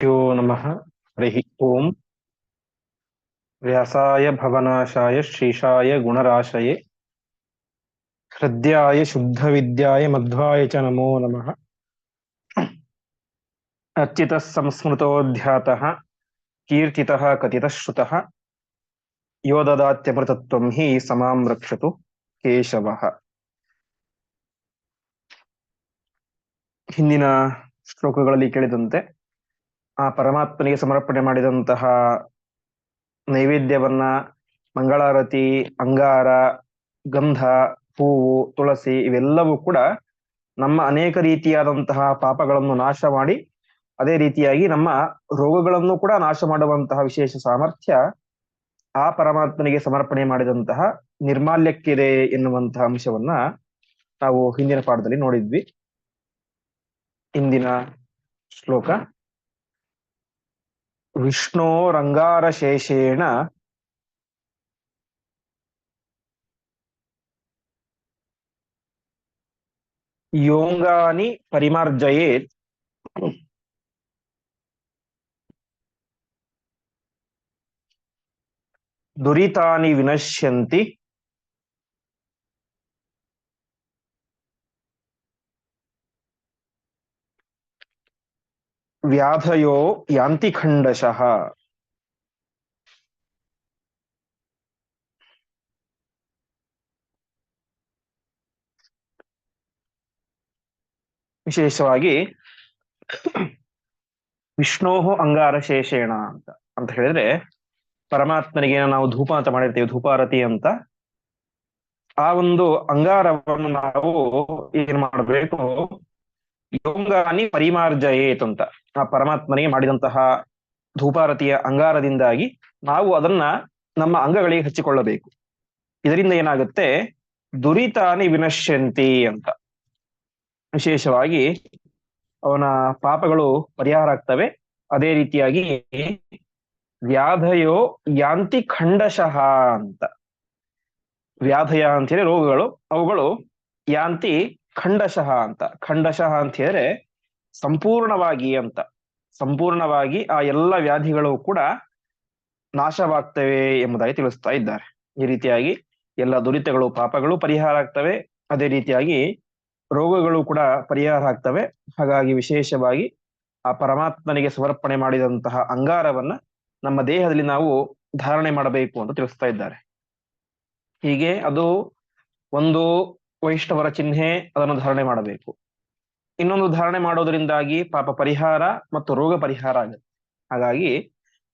यो नमः हरिः ओम् व्यासाय भवनाशाय श्रीशाय गुणराशये हृद्याय शुद्धविद्याय मध्वाय च नमो नमः अर्चितः संस्मृतोऽध्यातः कीर्तितः कथितः श्रुतः यो ददात्यमृतत्वं हि समां रक्षतु ಕೇಶವಃ ಹಿಂದಿನ ಶ್ಲೋಕಗಳಲ್ಲಿ ಕೇಳಿದಂತೆ ಆ ಪರಮಾತ್ಮನಿಗೆ ಸಮರ್ಪಣೆ ಮಾಡಿದಂತಹ ನೈವೇದ್ಯವನ್ನ ಮಂಗಳಾರತಿ, ಅಂಗಾರ, ಗಂಧ, ಹೂವು, ತುಳಸಿ ಇವೆಲ್ಲವೂ ಕೂಡ ನಮ್ಮ ಅನೇಕ ರೀತಿಯಾದಂತಹ ಪಾಪಗಳನ್ನು ನಾಶ ಮಾಡಿ, ಅದೇ ರೀತಿಯಾಗಿ ನಮ್ಮ ರೋಗಗಳನ್ನು ಕೂಡ ನಾಶ ಮಾಡುವಂತಹ ವಿಶೇಷ ಸಾಮರ್ಥ್ಯ ಆ ಪರಮಾತ್ಮನಿಗೆ ಸಮರ್ಪಣೆ ಮಾಡಿದಂತಹ ನಿರ್ಮಾಲ್ಯಕ್ಕಿದೆ ಎನ್ನುವಂತಹ ಅಂಶವನ್ನ ನಾವು ಹಿಂದಿನ ಪಾಠದಲ್ಲಿ ನೋಡಿದ್ವಿ. ಇಂದಿನ ಶ್ಲೋಕ ವಿಷ್ಣೋ ರಂಗಾರಶೇಷೇಣ ಯೋಂಗಾನಿ ಪರಿಮಾರ್ಜಯೇತ್ ದುರಿತಾನಿ ವ್ಯಾಧಯೋ ಯಾಂತಿ ಖಂಡಶಃ ವಿಶೇಷವಾಗಿ ವಿಷ್ಣೋಹು ಅಂಗಾರಶೇಷೇಣ ಅಂತ ಅಂತ ಹೇಳಿದ್ರೆ ಪರಮಾತ್ಮನಿಗೆ ನಾವು ಧೂಪ ಅಂತ ಮಾಡಿರ್ತೀವಿ, ಧೂಪಾರತಿ ಅಂತ. ಆ ಒಂದು ಅಂಗಾರವನ್ನು ನಾವು ಏನ್ ಮಾಡಬೇಕು? ಯೋಂಗಾನಿ ಪರಿಮಾರ್ಜಯೇತ್ ಅಂತ. ಆ ಪರಮಾತ್ಮನಿಗೆ ಮಾಡಿದಂತಹ ಧೂಪಾರತಿಯ ಅಂಗಾರದಿಂದಾಗಿ ನಾವು ಅದನ್ನ ನಮ್ಮ ಅಂಗಗಳಿಗೆ ಹಚ್ಚಿಕೊಳ್ಳಬೇಕು. ಇದರಿಂದ ಏನಾಗುತ್ತೆ? ದುರಿತಾನಿ ವಿನಶ್ಯಂತಿ ಅಂತ. ವಿಶೇಷವಾಗಿ ಅವನ ಪಾಪಗಳು ಪರಿಹಾರ ಆಗ್ತವೆ. ಅದೇ ರೀತಿಯಾಗಿ ವ್ಯಾಧಯೋ ಯಾಂತಿ ಖಂಡಶಃ ಅಂತ. ವ್ಯಾಧಯ ಅಂತ ಹೇಳಿ ರೋಗಗಳು. ಅವುಗಳು ಯಾಂತಿ ಖಂಡಶಃ ಅಂತ. ಖಂಡಶಃ ಅಂತ ಹೇಳಿದ್ರೆ ಸಂಪೂರ್ಣವಾಗಿ ಅಂತ. ಸಂಪೂರ್ಣವಾಗಿ ಆ ಎಲ್ಲ ವ್ಯಾಧಿಗಳು ಕೂಡ ನಾಶವಾಗ್ತವೆ ಎಂಬುದಾಗಿ ತಿಳಿಸ್ತಾ ಇದ್ದಾರೆ. ಈ ರೀತಿಯಾಗಿ ಎಲ್ಲ ದುರಿತಗಳು, ಪಾಪಗಳು ಪರಿಹಾರ ಆಗ್ತವೆ. ಅದೇ ರೀತಿಯಾಗಿ ರೋಗಗಳು ಕೂಡ ಪರಿಹಾರ ಆಗ್ತವೆ. ಹಾಗಾಗಿ ವಿಶೇಷವಾಗಿ ಆ ಪರಮಾತ್ಮನಿಗೆ ಸಮರ್ಪಣೆ ಮಾಡಿದಂತಹ ಅಂಗಾರವನ್ನ ನಮ್ಮ ದೇಹದಲ್ಲಿ ನಾವು ಧಾರಣೆ ಮಾಡಬೇಕು ಅಂತ ತಿಳಿಸ್ತಾ ಇದ್ದಾರೆ. ಹೀಗೆ ಅದು ಒಂದು ವೈಷ್ಣವರ ಚಿಹ್ನೆ ಅದನ್ನು ಧಾರಣೆ ಮಾಡಬೇಕು. ಇನ್ನೊಂದು ಧಾರಣೆ ಮಾಡೋದರಿಂದಾಗಿ ಪಾಪ ಪರಿಹಾರ ಮತ್ತು ರೋಗ ಪರಿಹಾರ ಆಗುತ್ತೆ. ಹಾಗಾಗಿ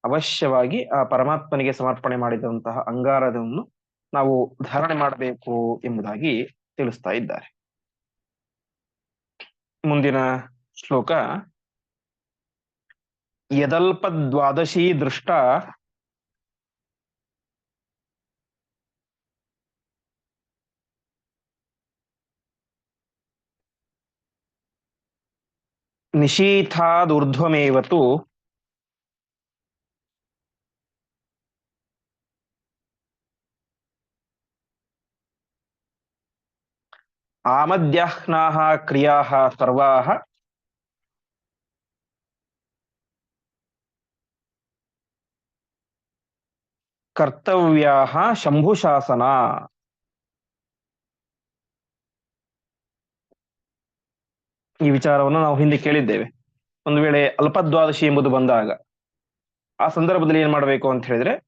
ಅವಶ್ಯವಾಗಿ ಆ ಪರಮಾತ್ಮನಿಗೆ ಸಮರ್ಪಣೆ ಮಾಡಿದಂತಹ ಅಂಗಾರವನ್ನು ನಾವು ಧಾರಣೆ ಮಾಡಬೇಕು ಎಂಬುದಾಗಿ ತಿಳಿಸ್ತಾ ಇದ್ದಾರೆ. ಮುಂದಿನ ಶ್ಲೋಕ ಯದಲ್ಪ ದ್ವಾದಶಿ ದೃಷ್ಟ निशीथादूर्ध्वमेव तु। आमद्याह्नाः क्रियाः सर्वाः। कर्तव्याः शम्भुशासना। ಈ ವಿಚಾರವನ್ನು ನಾವು ಹಿಂದೆ ಕೇಳಿದ್ದೇವೆ. ಒಂದು ವೇಳೆ ಅಲ್ಪದ್ವಾದಶಿ ಎಂಬುದು ಬಂದಾಗ ಆ ಸಂದರ್ಭದಲ್ಲಿ ಏನ್ ಮಾಡಬೇಕು ಅಂತ ಹೇಳಿದ್ರೆ,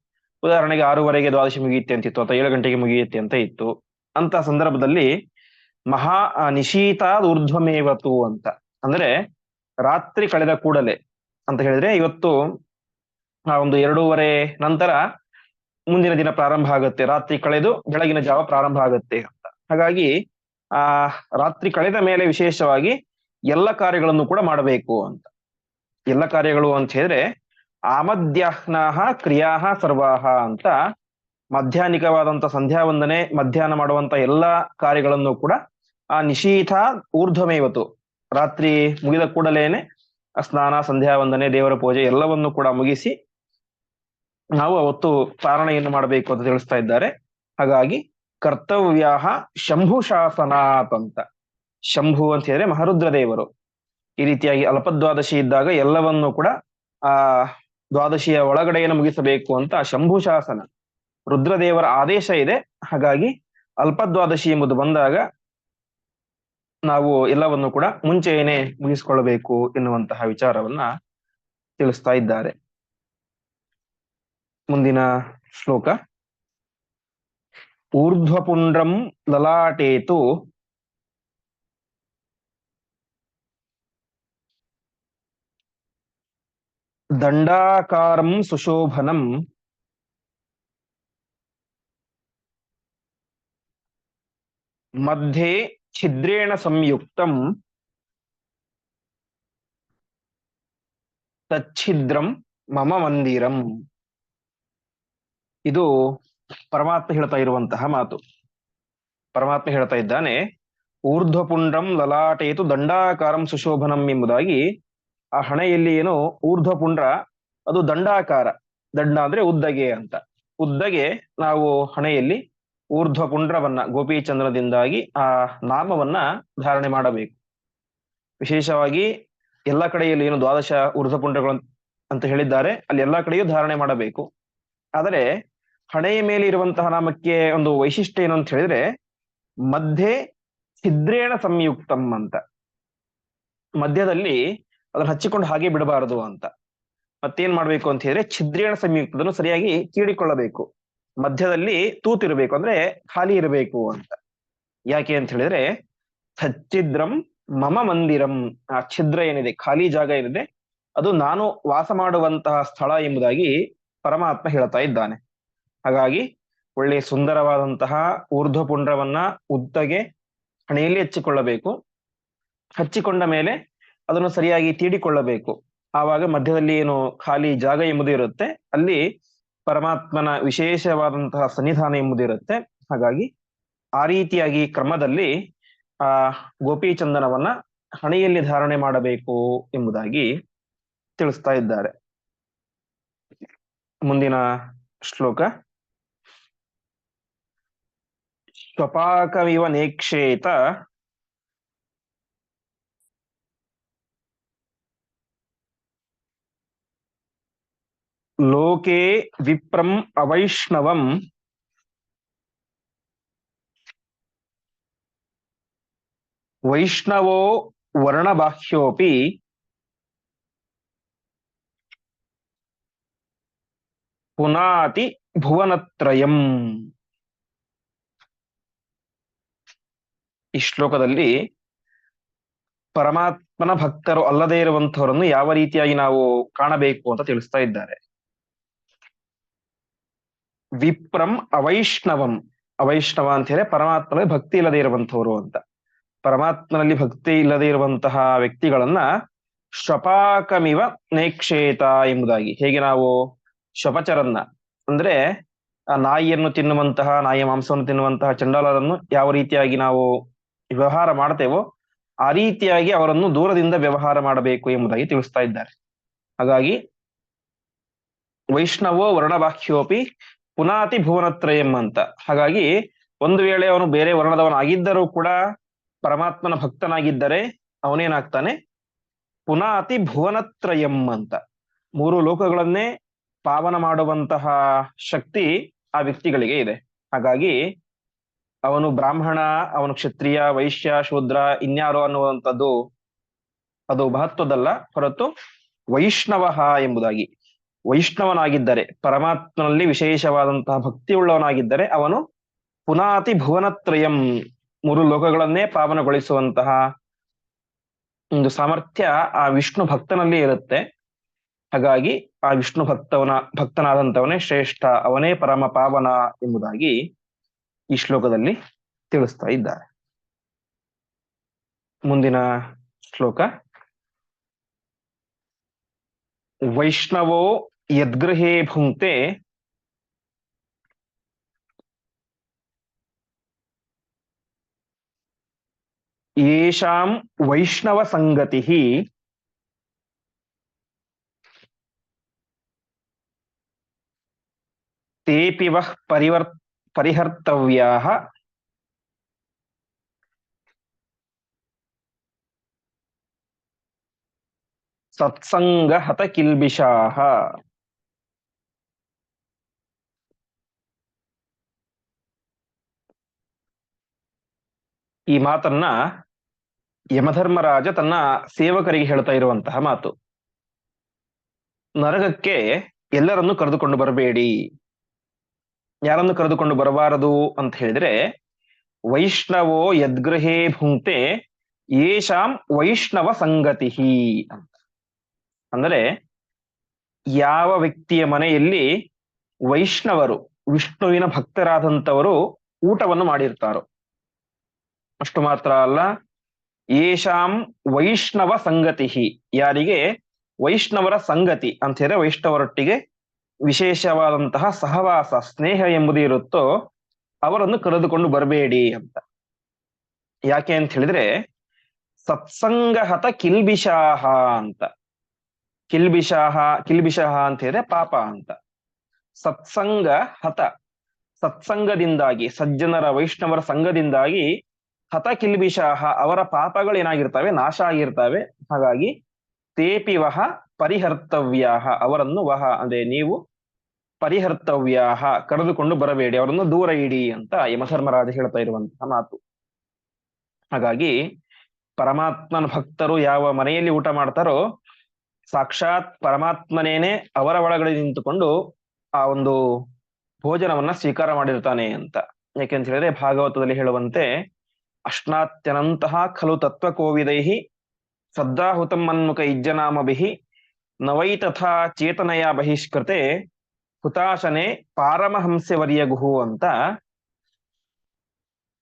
ಉದಾಹರಣೆಗೆ ಆರೂವರೆಗೆ ದ್ವಾದಶಿ ಮುಗಿಯುತ್ತೆ ಅಂತ ಇತ್ತು ಅಥವಾ ಏಳು ಗಂಟೆಗೆ ಮುಗಿಯುತ್ತೆ ಅಂತ ಇತ್ತು. ಅಂತ ಸಂದರ್ಭದಲ್ಲಿ ಮಹಾ ನಿಶೀತಾದ್ ಊರ್ಧ್ವಮೇವತು ಅಂತ. ಅಂದ್ರೆ ರಾತ್ರಿ ಕಳೆದ ಕೂಡಲೇ ಅಂತ ಹೇಳಿದ್ರೆ ಇವತ್ತು, ಆ, ಒಂದು ಎರಡೂವರೆ ನಂತರ ಮುಂದಿನ ದಿನ ಪ್ರಾರಂಭ ಆಗುತ್ತೆ. ರಾತ್ರಿ ಕಳೆದು ಬೆಳಗಿನ ಜಾವ ಪ್ರಾರಂಭ ಆಗುತ್ತೆ ಅಂತ. ಹಾಗಾಗಿ, ಆ, ರಾತ್ರಿ ಕಳೆದ ಮೇಲೆ ವಿಶೇಷವಾಗಿ ಎಲ್ಲ ಕಾರ್ಯಗಳನ್ನು ಕೂಡ ಮಾಡಬೇಕು ಅಂತ. ಎಲ್ಲ ಕಾರ್ಯಗಳು ಅಂತ ಹೇಳಿದ್ರೆ ಆಮದ್ಯಾಹ್ನಾಹ ಕ್ರಿಯಾಹ ಸರ್ವಾಹ ಅಂತ ಮಧ್ಯಾಹ್ನಿಕವಾದಂತ ಸಂಧ್ಯಾ ವಂದನೆ ಮಧ್ಯಾಹ್ನ ಮಾಡುವಂತ ಎಲ್ಲಾ ಕಾರ್ಯಗಳನ್ನು ಕೂಡ ಆ ನಿಶೀಥ ಊರ್ಧ್ವಮೇವತು ರಾತ್ರಿ ಮುಗಿದ ಕೂಡಲೇನೆ ಸ್ನಾನ ಸಂಧ್ಯಾ ವಂದನೆ ದೇವರ ಪೂಜೆ ಎಲ್ಲವನ್ನು ಕೂಡ ಮುಗಿಸಿ ನಾವು ಅವತ್ತು ಪಾರಣೆಯನ್ನು ಮಾಡಬೇಕು ಅಂತ ತಿಳಿಸ್ತಾ ಇದ್ದಾರೆ. ಹಾಗಾಗಿ ಕರ್ತವ್ಯ ಶಂಭು ಶಾಸನಾತ್ ಅಂತ. ಶಂಭು ಅಂತ ಹೇಳಿದ್ರೆ ಮಹರುದ್ರ ದೇವರು ಈ ರೀತಿಯಾಗಿ ಅಲ್ಪದ್ವಾದಶಿ ಇದ್ದಾಗ ಎಲ್ಲವನ್ನು ಕೂಡ ಆ ದ್ವಾದಶಿಯ ಒಳಗಡೆಯನ್ನು ಮುಗಿಸಬೇಕು ಅಂತ ಶಂಭು ಶಾಸನ. ರುದ್ರದೇವರ ಆದೇಶ ಇದೆ. ಹಾಗಾಗಿ ಅಲ್ಪದ್ವಾದಶಿ ಎಂಬುದು ಬಂದಾಗ ನಾವು ಎಲ್ಲವನ್ನು ಕೂಡ ಮುಂಚೆಯೇ ಮುಗಿಸಿಕೊಳ್ಳಬೇಕು ಎನ್ನುವಂತಹ ವಿಚಾರವನ್ನ ತಿಳಿಸ್ತಾ ಇದ್ದಾರೆ. ಮುಂದಿನ ಶ್ಲೋಕ. ಊರ್ಧ್ವಪುಂಡ್ರಂ ಲಲಾಟೇತು ದಂಡಾಕಾರಂ ಸುಶೋಭನಂ. ಮಧ್ಯೆ ಛಿದ್ರೇಣ ಸಂಯುಕ್ತಂ. ತಚ್ಛಿದ್ರಂ ಮಮ ಮಂದಿರಂ. ಇದು ಪರಮಾತ್ಮ ಹೇಳ್ತಾ ಇರುವಂತಹ ಮಾತು. ಪರಮಾತ್ಮ ಹೇಳ್ತಾ ಇದ್ದಾನೆ ಊರ್ಧ್ವಪುಂಡ್ರಂ ಲಲಾಟೇತು ದಂಡಾಕಾರಂ ಸುಶೋಭನಂ ಎಂಬುದಾಗಿ ಆ ಹಣೆಯಲ್ಲಿ ಏನು? ಊರ್ಧ್ವ ಪುಂಡ್ರ ಅದು ದಂಡಾಕಾರ. ದಂಡ ಅಂದ್ರೆ ಉದ್ದಗೆ ಅಂತ. ಉದ್ದಗೆ ನಾವು ಹಣೆಯಲ್ಲಿ ಊರ್ಧ್ವ ಪುಂಡ್ರವನ್ನ ಗೋಪಿಚಂದ್ರದಿಂದಾಗಿ ಆ ನಾಮವನ್ನ ಧಾರಣೆ ಮಾಡಬೇಕು. ವಿಶೇಷವಾಗಿ ಎಲ್ಲ ಕಡೆಯಲ್ಲಿ ಏನು ದ್ವಾದಶ ಊರ್ಧ್ವ ಪುಂಡ್ರಗಳು ಅಂತ ಹೇಳಿದ್ದಾರೆ. ಅಲ್ಲಿ ಎಲ್ಲಾ ಕಡೆಯೂ ಧಾರಣೆ ಮಾಡಬೇಕು. ಆದರೆ ಹಣೆಯ ಮೇಲೆ ಇರುವಂತಹ ನಾಮಕ್ಕೆ ಒಂದು ವೈಶಿಷ್ಟ್ಯ ಏನು ಅಂತ ಹೇಳಿದ್ರೆ, ಮಧ್ಯೆ ಛಿದ್ರೇಣ ಸಂಯುಕ್ತಂ ಅಂತ. ಮಧ್ಯದಲ್ಲಿ ಅದನ್ನ ಹಚ್ಚಿಕೊಂಡು ಹಾಗೆ ಬಿಡಬಾರದು ಅಂತ. ಮತ್ತೇನ್ ಮಾಡ್ಬೇಕು ಅಂತ ಹೇಳಿದ್ರೆ ಛಿದ್ರೇಣ ಸಂಯುಕ್ತದನ್ನು ಸರಿಯಾಗಿ ಕೀಡಿಕೊಳ್ಳಬೇಕು ಮಧ್ಯದಲ್ಲಿ ತೂತಿರಬೇಕು ಅಂದ್ರೆ ಖಾಲಿ ಇರಬೇಕು ಅಂತ. ಯಾಕೆ ಅಂತ ಹೇಳಿದ್ರೆ ಸಚ್ಚಿದ್ರಂ ಮಮ ಮಂದಿರಂ. ಆ ಛಿದ್ರ ಏನಿದೆ, ಖಾಲಿ ಜಾಗ ಏನಿದೆ, ಅದು ನಾನು ವಾಸ ಮಾಡುವಂತಹ ಸ್ಥಳ ಎಂಬುದಾಗಿ ಪರಮಾತ್ಮ ಹೇಳ್ತಾ ಇದ್ದಾನೆ. ಹಾಗಾಗಿ ಒಳ್ಳೆ ಸುಂದರವಾದಂತಹ ಊರ್ಧ್ವಪುಂಡ್ರವನ್ನ ಉದ್ದಗೆ ಹಣೆಯಲ್ಲಿ ಹಚ್ಚಿಕೊಳ್ಳಬೇಕು. ಹಚ್ಚಿಕೊಂಡ ಮೇಲೆ ಅದನ್ನು ಸರಿಯಾಗಿ ತೀಡಿಕೊಳ್ಳಬೇಕು. ಆವಾಗ ಮಧ್ಯದಲ್ಲಿ ಏನು ಖಾಲಿ ಜಾಗ ಎಂಬುದು ಇರುತ್ತೆ. ಅಲ್ಲಿ ಪರಮಾತ್ಮನ ವಿಶೇಷವಾದಂತಹ ಸನ್ನಿಧಾನ ಎಂಬುದು ಹಾಗಾಗಿ ಆ ರೀತಿಯಾಗಿ ಕ್ರಮದಲ್ಲಿ ಆ ಗೋಪಿಚಂದನವನ್ನ ಹಣೆಯಲ್ಲಿ ಧಾರಣೆ ಮಾಡಬೇಕು ಎಂಬುದಾಗಿ ತಿಳಿಸ್ತಾ ಇದ್ದಾರೆ. ಮುಂದಿನ ಶ್ಲೋಕ. ಸ್ವಪಾಕವಿವ ನೇಕ್ಷೇತ ಲೋಕೆ ವಿಪ್ರಂ ಅವೈಷ್ಣವಂ ವೈಷ್ಣವೋ ವರ್ಣಬಾಹ್ಯೋಪಿ ಪುನಾತಿ ಭುವನತ್ರಯಂ ಈ ಶ್ಲೋಕದಲ್ಲಿ ಪರಮಾತ್ಮನ ಭಕ್ತರು ಅಲ್ಲದೇ ಇರುವಂತಹವರನ್ನು ಯಾವ ರೀತಿಯಾಗಿ ನಾವು ಕಾಣಬೇಕು ಅಂತ ತಿಳಿಸ್ತಾ ಇದ್ದಾರೆ. ವಿಪ್ರಂ ಅವೈಷ್ಣವಂ. ಅವೈಷ್ಣವ ಅಂತ ಹೇಳಿ ಪರಮಾತ್ಮನಲ್ಲಿ ಭಕ್ತಿ ಇಲ್ಲದೆ ಇರುವಂತವರು ಅಂತ. ಪರಮಾತ್ಮನಲ್ಲಿ ಭಕ್ತಿ ಇಲ್ಲದೆ ಇರುವಂತಹ ವ್ಯಕ್ತಿಗಳನ್ನ ಶಪಾಕಮಿವ ನೇಕ್ಷೇತ ಎಂಬುದಾಗಿ. ಹೇಗೆ ನಾವು ಶಪಚರನ್ನ? ಅಂದ್ರೆ ಆ ನಾಯಿಯನ್ನು ತಿನ್ನುವಂತಹ, ನಾಯಿಯ ಮಾಂಸವನ್ನು ತಿನ್ನುವಂತಹ ಚಂಡಾಲರನ್ನು ಯಾವ ರೀತಿಯಾಗಿ ನಾವು ವ್ಯವಹಾರ ಮಾಡ್ತೇವೋ ಆ ರೀತಿಯಾಗಿ ಅವರನ್ನು ದೂರದಿಂದ ವ್ಯವಹಾರ ಮಾಡಬೇಕು ಎಂಬುದಾಗಿ ತಿಳಿಸ್ತಾ ಇದ್ದಾರೆ. ಹಾಗಾಗಿ ವೈಷ್ಣವೋ ವರ್ಣಬಾಹ್ಯೋಪಿ ಪುನಾತಿ ಭುವನತ್ರಯಂ ಅಂತ. ಹಾಗಾಗಿ ಒಂದು ವೇಳೆ ಅವನು ಬೇರೆ ವರ್ಣದವನಾಗಿದ್ದರೂ ಕೂಡ ಪರಮಾತ್ಮನ ಭಕ್ತನಾಗಿದ್ದರೆ ಅವನೇನಾಗ್ತಾನೆ? ಪುನಾತಿ ಭುವನತ್ರಯಂ ಅಂತ. ಮೂರು ಲೋಕಗಳನ್ನೇ ಪಾವನ ಮಾಡುವಂತಹ ಶಕ್ತಿ ಆ ವ್ಯಕ್ತಿಗಳಿಗೆ ಇದೆ. ಹಾಗಾಗಿ ಅವನು ಬ್ರಾಹ್ಮಣ, ಅವನು ಕ್ಷತ್ರಿಯ, ವೈಶ್ಯ, ಶೂದ್ರ, ಇನ್ಯಾರೋ ಅನ್ನುವಂಥದ್ದು ಅದು ಮಹತ್ವದಲ್ಲ. ಹೊರತು ವೈಷ್ಣವ ಎಂಬುದಾಗಿ. ವೈಷ್ಣವನಾಗಿದ್ದರೆ, ಪರಮಾತ್ಮನಲ್ಲಿ ವಿಶೇಷವಾದಂತಹ ಭಕ್ತಿಯುಳ್ಳವನಾಗಿದ್ದರೆ, ಅವನು ಪುನಾತಿ ಭುವನತ್ರಯಂ, ಮೂರು ಲೋಕಗಳನ್ನೇ ಪಾವನಗೊಳಿಸುವಂತಹ ಒಂದು ಸಾಮರ್ಥ್ಯ ಆ ವಿಷ್ಣು ಭಕ್ತನಲ್ಲಿ ಇರುತ್ತೆ. ಹಾಗಾಗಿ ಆ ವಿಷ್ಣು ಭಕ್ತವನ, ಭಕ್ತನಾದಂಥವನೇ ಶ್ರೇಷ್ಠ, ಅವನೇ ಪರಮ ಪಾವನ ಎಂಬುದಾಗಿ ಈ ಶ್ಲೋಕದಲ್ಲಿ ತಿಳಿಸ್ತಾ ಇದ್ದಾರೆ. ಮುಂದಿನ ಶ್ಲೋಕ. ವೈಷ್ಣವೋ ಯದ್ಗೃಹೇ ಭುಂಕ್ತೆ ಯೇಷಾಂ ವೈಷ್ಣವ ಸಂಗತಿ ತೇಪಿ ವಃ ಪರಿವರ್ ಸತ್ಸಂಗ ಹತ ಕಿಲ್ಬಿಷಾಹ. ಈ ಮಾತನ್ನ ಯಮಧರ್ಮರಾಜ ತನ್ನ ಸೇವಕರಿಗೆ ಹೇಳ್ತಾ ಇರುವಂತಹ ಮಾತು. ನರಕಕ್ಕೆ ಎಲ್ಲರನ್ನು ಕರೆದುಕೊಂಡು ಬರಬೇಡಿ. ಯಾರನ್ನು ಕರೆದುಕೊಂಡು ಬರಬಾರದು ಅಂತ ಹೇಳಿದ್ರೆ, ವೈಷ್ಣವೋ ಯದ್ಗೃಹೇ ಭುಂಕ್ತೆ ಯೇಷಾಂ ವೈಷ್ಣವ ಸಂಗತಿ ಅಂತ. ಅಂದರೆ ಯಾವ ವ್ಯಕ್ತಿಯ ಮನೆಯಲ್ಲಿ ವೈಷ್ಣವರು, ವಿಷ್ಣುವಿನ ಭಕ್ತರಾದಂಥವರು ಊಟವನ್ನು ಮಾಡಿರ್ತಾರೋ? ಅಷ್ಟು ಮಾತ್ರ ಅಲ್ಲ ಯಶಾಂ ವೈಷ್ಣವ ಸಂಗತಿ ಯಾರಿಗೆ? ವೈಷ್ಣವರ ಸಂಗತಿ. ಅಂತ ಹೇಳಿದ್ರೆ ವೈಷ್ಣವರೊಟ್ಟಿಗೆ ವಿಶೇಷವಾದಂತಹ ಸಹವಾಸ, ಸ್ನೇಹ ಎಂಬುದು ಇರುತ್ತೋ, ಅವರನ್ನು ಕರೆದುಕೊಂಡು ಬರಬೇಡಿ ಅಂತ. ಯಾಕೆ ಅಂತ ಹೇಳಿದ್ರೆ ಸತ್ಸಂಗಹತ ಕಿಲ್ಬಿಷಾಹ ಅಂತ. ಕಿಲ್ಬಿಷಾಹ ಕಿಲ್ಬಿಷಾಹ ಅಂತ ಹೇಳಿದ್ರೆ ಪಾಪ ಅಂತ. ಸತ್ಸಂಗ ಹತ, ಸತ್ಸಂಗದಿಂದಾಗಿ, ಸಜ್ಜನರ, ವೈಷ್ಣವರ ಸಂಘದಿಂದಾಗಿ ಹತ, ಕಿಲ್ಬಿಷಾಹ ಅವರ ಪಾಪಗಳು ಏನಾಗಿರ್ತವೆ? ನಾಶ ಆಗಿರ್ತವೆ. ಹಾಗಾಗಿ ತೇಪಿ ವಹ, ಪರಿಹರ್ತವ್ಯಾಹ ಅವರನ್ನು ವಹ, ಅಂದ್ರೆ ನೀವು ಪರಿಹರ್ತವ್ಯಾಹ ಕರೆದುಕೊಂಡು ಬರಬೇಡಿ. ಅವರನ್ನು ದೂರ ಇಡಿ ಅಂತ ಯಮಧರ್ಮರಾಜ ಹೇಳ್ತಾ ಇರುವಂತಹ ಮಾತು. ಹಾಗಾಗಿ ಪರಮಾತ್ಮನ ಭಕ್ತರು ಯಾವ ಮನೆಯಲ್ಲಿ ಊಟ ಮಾಡ್ತಾರೋ ಸಾಕ್ಷಾತ್ ಪರಮಾತ್ಮನೇನೆ ಅವರ ಒಳಗಡೆ ನಿಂತುಕೊಂಡು ಆ ಒಂದು ಭೋಜನವನ್ನ ಸ್ವೀಕಾರ ಮಾಡಿರ್ತಾನೆ ಅಂತ. ಯಾಕೆಂತ ಹೇಳಿದ್ರೆ ಭಾಗವತದಲ್ಲಿ ಹೇಳುವಂತೆ ಅಶ್ನಾತ್ಯನಂತಹ ಖಲು ತತ್ವಕೋವಿದೈಹಿ ಶ್ರದ್ಧಾಹುತಂ ಮನ್ಮುಖ ಇಜ್ಜನಾಮಭಿಹಿ ನವೈ ತಥಾ ಚೇತನಯ ಬಹಿಷ್ಕೃತೆ ಹುತಾಶನೆ ಪಾರಮಹಂಸ್ಯವರ್ಯಗುಹು ಅಂತ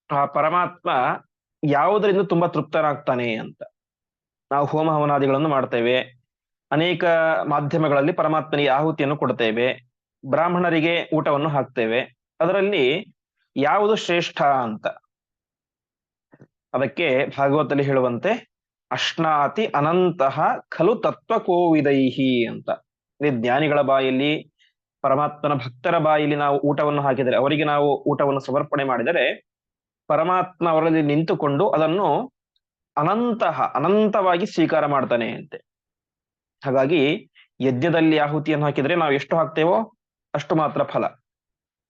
ಆ ಪರಮಾತ್ಮ ಯಾವುದರಿಂದ ತುಂಬಾ ತೃಪ್ತನಾಗ್ತಾನೆ ಅಂತ. ನಾವು ಹೋಮ ಹವನಾದಿಗಳನ್ನು ಮಾಡ್ತೇವೆ. ಅನೇಕ ಮಾಧ್ಯಮಗಳಲ್ಲಿ ಪರಮಾತ್ಮನಿಗೆ ಆಹುತಿಯನ್ನು ಕೊಡ್ತೇವೆ. ಬ್ರಾಹ್ಮಣರಿಗೆ ಊಟವನ್ನು ಹಾಕ್ತೇವೆ. ಅದರಲ್ಲಿ ಯಾವುದು ಶ್ರೇಷ್ಠ ಅಂತ? ಅದಕ್ಕೆ ಭಾಗವತದಲ್ಲಿ ಹೇಳುವಂತೆ, ಅಶ್ನಾತಿ ಅನಂತಹ ಖಲು ತತ್ವಕೋವಿದೈಹಿ ಅಂತ. ಅಂದ್ರೆ ಜ್ಞಾನಿಗಳ ಬಾಯಲ್ಲಿ, ಪರಮಾತ್ಮನ ಭಕ್ತರ ಬಾಯಲ್ಲಿ ನಾವು ಊಟವನ್ನು ಹಾಕಿದರೆ, ಅವರಿಗೆ ನಾವು ಊಟವನ್ನು ಸಮರ್ಪಣೆ ಮಾಡಿದರೆ, ಪರಮಾತ್ಮ ಅವರಲ್ಲಿ ನಿಂತುಕೊಂಡು ಅದನ್ನು ಅನಂತಹ ಅನಂತವಾಗಿ ಸ್ವೀಕಾರ ಮಾಡ್ತಾನೆ ಅಂತೆ. ಹಾಗಾಗಿ ಯಜ್ಞದಲ್ಲಿ ಆಹುತಿಯನ್ನು ಹಾಕಿದ್ರೆ ನಾವು ಎಷ್ಟು ಹಾಕ್ತೇವೋ ಅಷ್ಟು ಮಾತ್ರ ಫಲ.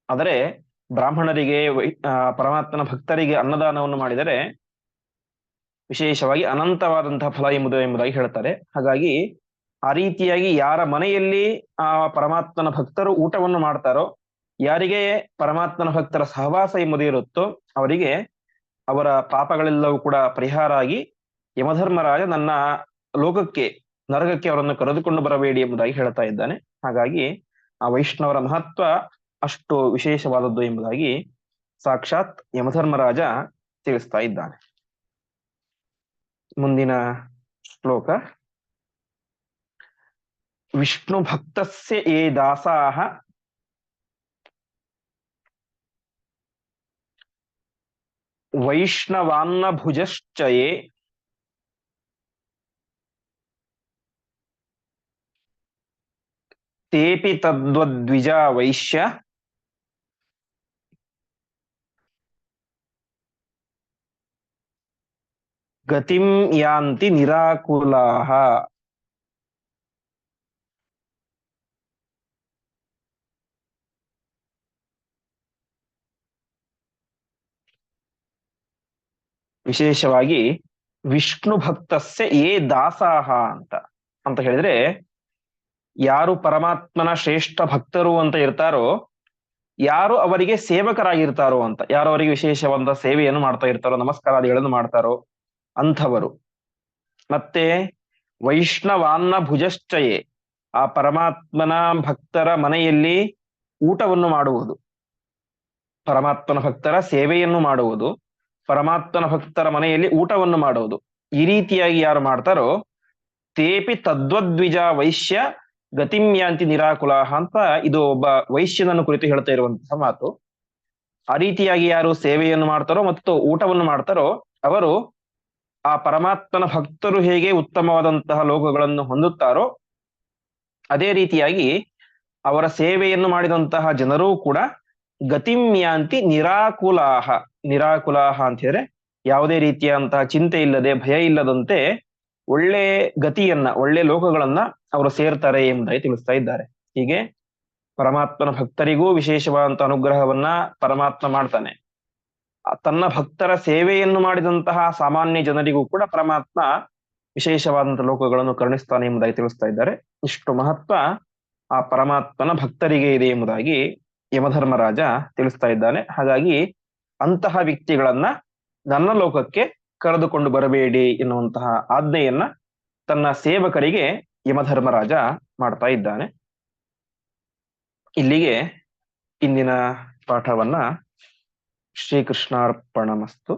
ಆದರೆ ಬ್ರಾಹ್ಮಣರಿಗೆ ಪರಮಾತ್ಮನ ಭಕ್ತರಿಗೆ ಅನ್ನದಾನವನ್ನು ಮಾಡಿದರೆ ವಿಶೇಷವಾಗಿ ಅನಂತವಾದಂತಹ ಫಲ ಎಂಬುದು ಎಂಬುದಾಗಿ ಹೇಳ್ತಾರೆ. ಹಾಗಾಗಿ ಆ ರೀತಿಯಾಗಿ ಯಾರ ಮನೆಯಲ್ಲಿ ಆ ಪರಮಾತ್ಮನ ಭಕ್ತರು ಊಟವನ್ನು ಮಾಡ್ತಾರೋ, ಯಾರಿಗೆ ಪರಮಾತ್ಮನ ಭಕ್ತರ ಸಹವಾಸ ಎಂಬುದು ಇರುತ್ತೋ ಅವರಿಗೆ ಅವರ ಪಾಪಗಳೆಲ್ಲವೂ ಕೂಡ ಪರಿಹಾರ ಆಗಿ ಯಮಧರ್ಮರಾಜ ನನ್ನ ಲೋಕಕ್ಕೆ ನರಕಕ್ಕೆ ಅವರನ್ನು ಕರೆದುಕೊಂಡು ಬರಬೇಡಿ ಎಂಬುದಾಗಿ ಹೇಳ್ತಾ ಇದ್ದಾನೆ. ಹಾಗಾಗಿ ಆ ವೈಷ್ಣವರ ಮಹತ್ವ ಅಷ್ಟು ವಿಶೇಷವಾದದ್ದು ಎಂಬುದಾಗಿ ಸಾಕ್ಷಾತ್ ಯಮಧರ್ಮರಾಜ ತಿಳಿಸ್ತಾ ಇದ್ದಾನೆ. ಮುಂದಿನ ಶ್ಲೋಕ. ವಿಷ್ಣು ಭಕ್ತಸ್ಯ ಏ ದಾಸಾಹ. ವೈಷ್ಣವಾನ್ನ ಭುಜಶ್ಚಯೇ ತೇಪಿ ತದ್ವದ್ವಿಜ ವೈಶ್ಯ ಗತಿಂ ಯಾಂತಿ ನಿರಾಕುಲಾಹ ವಿಶೇಷವಾಗಿ ವಿಷ್ಣು ಭಕ್ತಸ್ಯ ಏ ದಾಸಾಹ ಅಂತ. ಅಂತ ಹೇಳಿದ್ರೆ ಯಾರು ಪರಮಾತ್ಮನ ಶ್ರೇಷ್ಠ ಭಕ್ತರು ಅಂತ ಇರ್ತಾರೋ, ಯಾರು ಅವರಿಗೆ ಸೇವಕರಾಗಿರ್ತಾರೋ ಅಂತ, ಯಾರು ಅವರಿಗೆ ವಿಶೇಷವಾದ ಸೇವೆಯನ್ನು ಮಾಡ್ತಾ ಇರ್ತಾರೋ ನಮಸ್ಕಾರಾದಿಗಳನ್ನು ಮಾಡ್ತಾರೋ ಅಂಥವರು. ಮತ್ತೆ ವೈಷ್ಣವಾನ್ನ ಭುಜಶ್ಚಯೇ, ಆ ಪರಮಾತ್ಮನ ಭಕ್ತರ ಮನೆಯಲ್ಲಿ ಊಟವನ್ನು ಮಾಡುವುದು. ಪರಮಾತ್ಮನ ಭಕ್ತರ ಸೇವೆಯನ್ನು ಮಾಡುವುದು. ಪರಮಾತ್ಮನ ಭಕ್ತರ ಮನೆಯಲ್ಲಿ ಊಟವನ್ನು ಮಾಡುವುದು. ಈ ರೀತಿಯಾಗಿ ಯಾರು ಮಾಡ್ತಾರೋ, ತೇಪಿ ತದ್ವದ್ವಿಜ ವೈಶ್ಯ ಗತಿಮ್ಯಾಂತಿ ನಿರಾಕುಲಾಹ ಅಂತ ಇದು ಒಬ್ಬ ವೈಶ್ಯನನ್ನು ಕುರಿತು ಹೇಳ್ತಾ ಇರುವಂತಹ ಮಾತು. ಆ ರೀತಿಯಾಗಿ ಯಾರು ಸೇವೆಯನ್ನು ಮಾಡ್ತಾರೋ ಮತ್ತು ಊಟವನ್ನು ಮಾಡ್ತಾರೋ ಅವರು ಆ ಪರಮಾತ್ಮನ ಭಕ್ತರು ಹೇಗೆ ಉತ್ತಮವಾದಂತಹ ಲೋಕಗಳನ್ನು ಹೊಂದುತ್ತಾರೋ ಅದೇ ರೀತಿಯಾಗಿ ಅವರ ಸೇವೆಯನ್ನು ಮಾಡಿದಂತಹ ಜನರೂ ಕೂಡ ಗತಿಮ್ಯಾಂತಿ ನಿರಾಕುಲಾಹ ನಿರಾಕುಲಾಹ ಅಂತ ಹೇಳಿದ್ರೆ ಯಾವುದೇ ರೀತಿಯಾದಂತಹ ಚಿಂತೆ ಇಲ್ಲದೆ ಭಯ ಇಲ್ಲದಂತೆ ಒಳ್ಳೆ ಗತಿಯನ್ನ, ಒಳ್ಳೆ ಲೋಕಗಳನ್ನ ಅವರು ಸೇರ್ತಾರೆ ಎಂಬುದಾಗಿ ತಿಳಿಸ್ತಾ ಇದ್ದಾರೆ. ಹೀಗೆ ಪರಮಾತ್ಮನ ಭಕ್ತರಿಗೂ ವಿಶೇಷವಾದಂತಹ ಅನುಗ್ರಹವನ್ನ ಪರಮಾತ್ಮ ಮಾಡ್ತಾನೆ. ತನ್ನ ಭಕ್ತರ ಸೇವೆಯನ್ನು ಮಾಡಿದಂತಹ ಸಾಮಾನ್ಯ ಜನರಿಗೂ ಕೂಡ ಪರಮಾತ್ಮ ವಿಶೇಷವಾದಂತಹ ಲೋಕಗಳನ್ನು ಕರುಣಿಸ್ತಾನೆ ಎಂಬುದಾಗಿ ತಿಳಿಸ್ತಾ ಇದ್ದಾರೆ. ಇಷ್ಟು ಮಹತ್ವ ಆ ಪರಮಾತ್ಮನ ಭಕ್ತರಿಗೆ ಇದೆ ಎಂಬುದಾಗಿ ಯಮಧರ್ಮರಾಜ ತಿಳಿಸ್ತಾ ಇದ್ದಾನೆ. ಹಾಗಾಗಿ ಅಂತಹ ವ್ಯಕ್ತಿಗಳನ್ನ ನನ್ನ ಲೋಕಕ್ಕೆ ಕರೆದುಕೊಂಡು ಬರಬೇಡಿ ಎನ್ನುವಂತಹ ಆಜ್ಞೆಯನ್ನ ತನ್ನ ಸೇವಕರಿಗೆ ಯಮಧರ್ಮರಾಜ ಮಾಡ್ತಾ ಇದ್ದಾನೆ. ಇಲ್ಲಿಗೆ ಇಂದಿನ ಪಾಠವನ್ನ ಶ್ರೀಕೃಷ್ಣಾರ್ಪಣಮಸ್ತು.